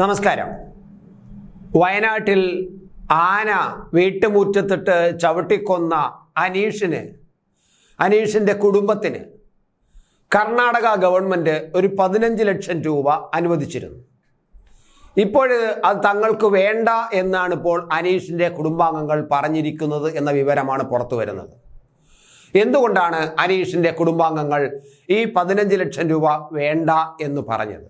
നമസ്കാരം. വയനാട്ടിൽ ആന വീട്ടുമുറ്റത്തിട്ട് ചവിട്ടിക്കൊന്ന അനീഷിന് അനീഷിന്റെ കുടുംബത്തിന് കർണാടക ഗവൺമെന്റ് ഒരു പതിനഞ്ച് ലക്ഷം രൂപ അനുവദിച്ചിരുന്നു. ഇപ്പോൾ അത് തങ്ങൾക്ക് വേണ്ട എന്നാണ് ഇപ്പോൾ അനീഷിന്റെ കുടുംബാംഗങ്ങൾ പറഞ്ഞിരിക്കുന്നത് എന്ന വിവരമാണ് പുറത്തു വരുന്നത്. എന്തുകൊണ്ടാണ് അനീഷിന്റെ കുടുംബാംഗങ്ങൾ ഈ പതിനഞ്ച് ലക്ഷം രൂപ വേണ്ട എന്ന് പറഞ്ഞത്?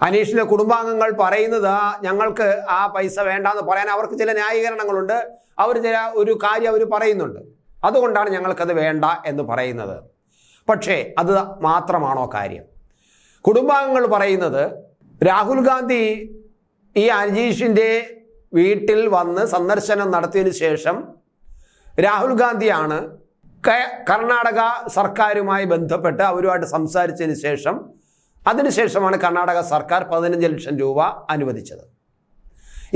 അനീഷിന്റെ കുടുംബാംഗങ്ങൾ പറയുന്നത് "ആ, ഞങ്ങൾക്ക് ആ പൈസ വേണ്ടാന്ന് പറയാൻ അവർക്ക് ചില ന്യായീകരണങ്ങളുണ്ട്. അവർ ചില ഒരു കാര്യം അവർ പറയുന്നുണ്ട്. അതുകൊണ്ടാണ് ഞങ്ങൾക്കത് വേണ്ട എന്ന് പറയുന്നത്. പക്ഷേ അത് മാത്രമാണോ കാര്യം? കുടുംബാംഗങ്ങൾ പറയുന്നത് രാഹുൽ ഗാന്ധി ഈ അനീഷിന്റെ വീട്ടിൽ വന്ന് സന്ദർശനം നടത്തിയതിനു ശേഷം രാഹുൽ ഗാന്ധിയാണ് കർണാടക സർക്കാരുമായി ബന്ധപ്പെട്ട് അവരുമായിട്ട് സംസാരിച്ചതിന് ശേഷം അതിനുശേഷമാണ് കർണാടക സർക്കാർ പതിനഞ്ച് ലക്ഷം രൂപ അനുവദിച്ചത്.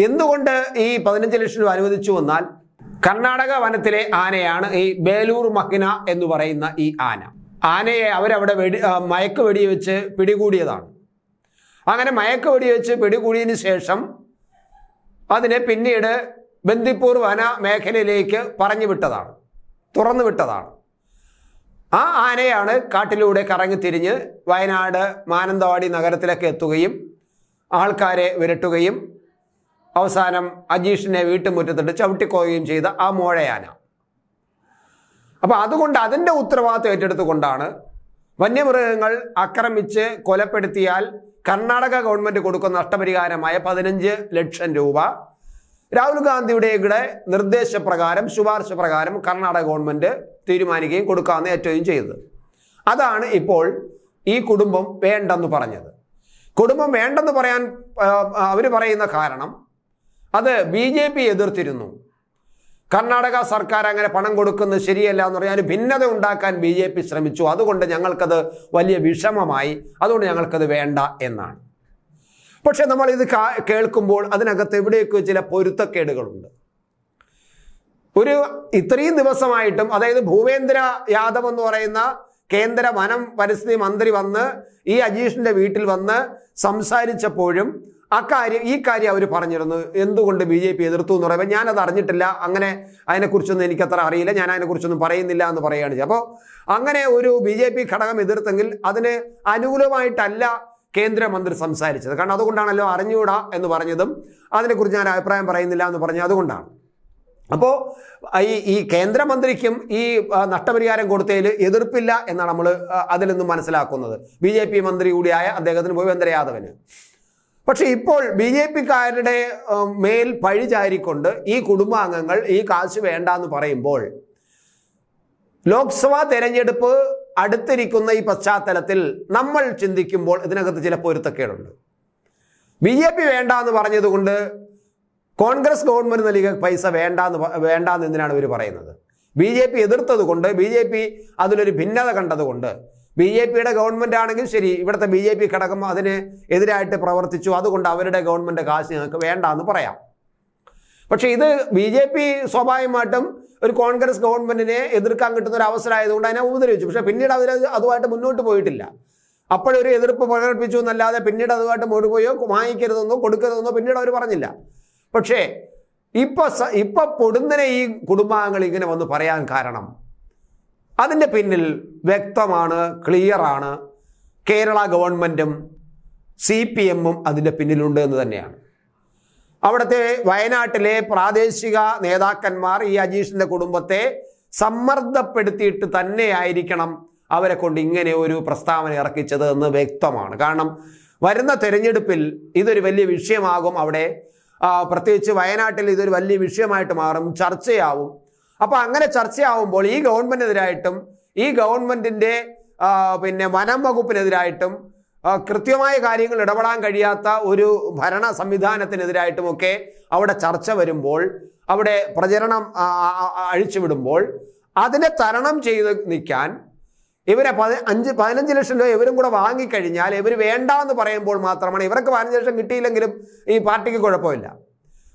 എന്തുകൊണ്ട് ഈ പതിനഞ്ച് ലക്ഷം രൂപ അനുവദിച്ചു വന്നാൽ കർണാടക വനത്തിലെ ആനയാണ് ഈ ബേലൂർ മഹിന എന്ന് പറയുന്ന ഈ ആന. ആനയെ അവരവിടെ വെടി മയക്ക് വെടിവെച്ച് പിടികൂടിയതാണ്. അങ്ങനെ മയക്ക് വെടിവെച്ച് പിടികൂടിയതിന് ശേഷം അതിനെ പിന്നീട് ബന്ദിപ്പൂർ വന മേഖലയിലേക്ക് പറഞ്ഞു വിട്ടതാണ് തുറന്നു വിട്ടതാണ് ആ ആനയാണ് കാട്ടിലൂടെ കറങ്ങി തിരിഞ്ഞ് വയനാട് മാനന്തവാടി നഗരത്തിലൊക്കെ എത്തുകയും ആൾക്കാരെ വിരട്ടുകയും അവസാനം അജീഷിനെ വീട്ടുമുറ്റത്തിട്ട് ചവിട്ടിക്കോയുകയും ചെയ്ത ആ മോഴയാന. അപ്പോൾ അതുകൊണ്ട് അതിന്റെ ഉത്തരവാദിത്വം ഏറ്റെടുത്തുകൊണ്ടാണ് വന്യമൃഗങ്ങൾ ആക്രമിച്ച് കൊലപ്പെടുത്തിയാൽ കർണാടക ഗവൺമെന്റ് കൊടുക്കുന്ന നഷ്ടപരിഹാരമായ പതിനഞ്ച് ലക്ഷം രൂപ രാഹുൽ ഗാന്ധിയുടെ ഇവിടെ നിർദ്ദേശപ്രകാരം ശുപാർശ പ്രകാരം കർണാടക ഗവൺമെന്റ് തീരുമാനിക്കുകയും കൊടുക്കാമെന്ന് ഏറ്റവും ചെയ്തത്. അതാണ് ഇപ്പോൾ ഈ കുടുംബം വേണ്ടെന്ന് പറഞ്ഞത്. കുടുംബം വേണ്ടെന്ന് പറയാൻ അവർ പറയുന്ന കാരണം അത് ബി ജെ പി എതിർത്തിരുന്നു. കർണാടക സർക്കാർ അങ്ങനെ പണം കൊടുക്കുന്നത് ശരിയല്ല എന്ന് പറഞ്ഞാൽ ഭിന്നത ഉണ്ടാക്കാൻ ബി ജെ പി ശ്രമിച്ചു. അതുകൊണ്ട് ഞങ്ങൾക്കത് വലിയ വിഷമമായി. അതുകൊണ്ട് ഞങ്ങൾക്കത് വേണ്ട എന്നാണ്. പക്ഷെ നമ്മൾ ഇത് കേൾക്കുമ്പോൾ അതിനകത്ത് എവിടെയൊക്കെ ചില പൊരുത്തക്കേടുകളുണ്ട്. ഒരു ഇത്രയും ദിവസമായിട്ടും അതായത് ഭൂപേന്ദ്ര യാദവ് എന്ന് പറയുന്ന കേന്ദ്ര വനം പരിസ്ഥിതി മന്ത്രി വന്ന് ഈ അജീഷിന്റെ വീട്ടിൽ വന്ന് സംസാരിച്ചപ്പോഴും അക്കാര്യം ഈ കാര്യം അവർ പറഞ്ഞിരുന്നു. എന്തുകൊണ്ട് ബി ജെ പി എതിർത്തു എന്ന് പറയുമ്പോൾ ഞാനത് അറിഞ്ഞിട്ടില്ല. അങ്ങനെ അതിനെക്കുറിച്ചൊന്നും എനിക്കത്ര അറിയില്ല. ഞാൻ അതിനെക്കുറിച്ചൊന്നും പറയുന്നില്ല എന്ന് പറയുകയാണ് അപ്പോൾ അങ്ങനെ ഒരു ബി ഘടകം എതിർത്തെങ്കിൽ അതിന് അനുകൂലമായിട്ടല്ല കേന്ദ്രമന്ത്രി സംസാരിച്ചത്. കാരണം അതുകൊണ്ടാണല്ലോ അറിഞ്ഞുകൂടാ എന്ന് പറഞ്ഞതും അതിനെക്കുറിച്ച് ഞാൻ അഭിപ്രായം പറയുന്നില്ല എന്ന് പറഞ്ഞത് അതുകൊണ്ടാണ്. അപ്പോൾ ഈ ഈ കേന്ദ്രമന്ത്രിക്കും ഈ നഷ്ടപരിഹാരം കൊടുത്തതിൽ എതിർപ്പില്ല എന്നാണ് നമ്മൾ അതിൽ നിന്നും മനസ്സിലാക്കുന്നത്. ബി ജെ പി മന്ത്രി കൂടിയായ അദ്ദേഹത്തിന് ഭൂപേന്ദ്ര യാദവിന്. പക്ഷേ ഇപ്പോൾ ബി ജെ പിക്കാരുടെ മേൽ പഴി ചാരിക്കൊണ്ട് ഈ കുടുംബാംഗങ്ങൾ ഈ കാശ് വേണ്ട എന്ന് പറയുമ്പോൾ ലോക്സഭാ തെരഞ്ഞെടുപ്പ് അടുത്തിരിക്കുന്ന ഈ പശ്ചാത്തലത്തിൽ നമ്മൾ ചിന്തിക്കുമ്പോൾ ഇതിനകത്ത് ചില പൊരുത്തക്കേടുണ്ട്. ബി ജെ പി വേണ്ട എന്ന് പറഞ്ഞതുകൊണ്ട് കോൺഗ്രസ് ഗവൺമെന്റ് നൽകിയ പൈസ വേണ്ട എന്ന് വേണ്ട എന്ന് എന്തിനാണ് ഇവർ പറയുന്നത്? ബി ജെ പി എതിർത്തത് കൊണ്ട് ബി ജെ പി അതിലൊരു ഭിന്നത കണ്ടതുകൊണ്ട് ബി ജെ പിയുടെ ഗവൺമെന്റ് ആണെങ്കിൽ ശരി ഇവിടുത്തെ ബി ജെ പി ഘടകം അതിന് എതിരായിട്ട് പ്രവർത്തിച്ചു അതുകൊണ്ട് അവരുടെ ഗവൺമെന്റ് കാശ് ഞങ്ങൾക്ക് വേണ്ട എന്ന് പറയാം. പക്ഷേ ഇത് ബി ജെ പി സ്വാഭാവികമായിട്ടും ഒരു കോൺഗ്രസ് ഗവൺമെന്റിനെ എതിർക്കാൻ കിട്ടുന്ന ഒരു അവസരമായതുകൊണ്ട് അതിനെ ഉപദ്രവിച്ചു. പക്ഷേ പിന്നീട് അവർ അതുമായിട്ട് മുന്നോട്ട് പോയിട്ടില്ല. അപ്പോഴൊരു എതിർപ്പ് പ്രകടിപ്പിച്ചു എന്നല്ലാതെ പിന്നീട് അതുമായിട്ട് മുഴുപോയോ പോയോ? വാങ്ങിക്കരുതെന്നോ കൊടുക്കരുതെന്നോ പിന്നീട് അവർ പറഞ്ഞില്ല. പക്ഷേ ഇപ്പൊ ഇപ്പൊ പൊടുന്നനെ ഈ കുടുംബാംഗങ്ങൾ ഇങ്ങനെ വന്ന് പറയാൻ കാരണം അതിന്റെ പിന്നിൽ വ്യക്തമാണ് ക്ലിയറാണ് കേരള ഗവൺമെന്റും സി പി എമ്മും അതിന്റെ പിന്നിലുണ്ട് എന്ന് തന്നെയാണ്. അവിടുത്തെ വയനാട്ടിലെ പ്രാദേശിക നേതാക്കന്മാർ ഈ അജീഷിന്റെ കുടുംബത്തെ സമ്മർദ്ദപ്പെടുത്തിയിട്ട് തന്നെയായിരിക്കണം അവരെ കൊണ്ട് ഇങ്ങനെ ഒരു പ്രസ്താവന ഇറക്കിച്ചത് എന്ന് വ്യക്തമാണ്. കാരണം വരുന്ന തെരഞ്ഞെടുപ്പിൽ ഇതൊരു വലിയ വിഷയമാകും അവിടെ. പ്രത്യേകിച്ച് വയനാട്ടിൽ ഇതൊരു വലിയ വിഷയമായിട്ട് മാറും ചർച്ചയാവും. അപ്പോൾ അങ്ങനെ ചർച്ചയാവുമ്പോൾ ഈ ഗവൺമെന്റിനെതിരായിട്ടും ഈ ഗവൺമെന്റിന്റെ പിന്നെ വനം വകുപ്പിനെതിരായിട്ടും കൃത്യമായ കാര്യങ്ങൾ ഇടപെടാൻ കഴിയാത്ത ഒരു ഭരണ സംവിധാനത്തിനെതിരായിട്ടുമൊക്കെ അവിടെ ചർച്ച വരുമ്പോൾ അവിടെ പ്രചരണം അഴിച്ചുവിടുമ്പോൾ അതിനെ തരണം ചെയ്ത് നിൽക്കാൻ ഇവരെ പതി അഞ്ച് പതിനഞ്ച് ലക്ഷം രൂപ ഇവരും കൂടെ വാങ്ങിക്കഴിഞ്ഞാൽ ഇവർ വേണ്ട എന്ന് പറയുമ്പോൾ മാത്രമാണ് ഇവർക്ക് പതിനഞ്ച് ലക്ഷം കിട്ടിയില്ലെങ്കിലും ഈ പാർട്ടിക്ക് കുഴപ്പമില്ല.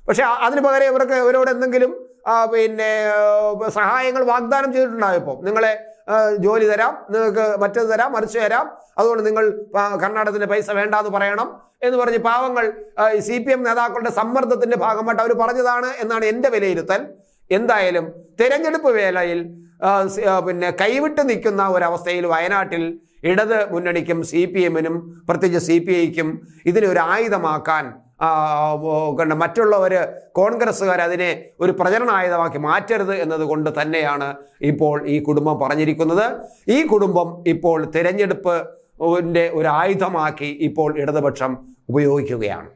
പക്ഷെ അതിന് പകരം ഇവർക്ക് ഇവരോട് എന്തെങ്കിലും പിന്നെ സഹായങ്ങൾ വാഗ്ദാനം ചെയ്തിട്ടുണ്ടാവും ഇപ്പം. നിങ്ങളെ ജോലി തരാം നിങ്ങൾക്ക് മറ്റത് തരാം മറിച്ച് തരാം. അതുകൊണ്ട് നിങ്ങൾ കർണാടകത്തിന്റെ പൈസ വേണ്ടാന്ന് പറയണം എന്ന് പറഞ്ഞ് പാവങ്ങൾ സി പി എം നേതാക്കളുടെ സമ്മർദ്ദത്തിന്റെ ഭാഗമായിട്ട് അവർ പറഞ്ഞതാണ് എന്നാണ് എന്റെ വിലയിരുത്തൽ. എന്തായാലും തെരഞ്ഞെടുപ്പ് വേളയിൽ പിന്നെ കൈവിട്ട് നിൽക്കുന്ന ഒരവസ്ഥയിൽ വയനാട്ടിൽ ഇടത് മുന്നണിക്കും സി പി എമ്മിനും പ്രത്യേകിച്ച് സി പി ഐക്കും ഇതിനെ ഒരു ആയുധമാക്കാൻ കണ്ട മറ്റുള്ളവർ കോൺഗ്രസ്സുകാർ അതിനെ ഒരു പ്രചരണ ആയുധമാക്കി മാറ്റരുത് എന്നതുകൊണ്ട് തന്നെയാണ് ഇപ്പോൾ ഈ കുടുംബം പറഞ്ഞിരിക്കുന്നത്. ഈ കുടുംബം ഇപ്പോൾ തിരഞ്ഞെടുപ്പ് ഒരു ആയുധമാക്കി ഇപ്പോൾ ഇടതുപക്ഷം ഉപയോഗിക്കുകയാണ്.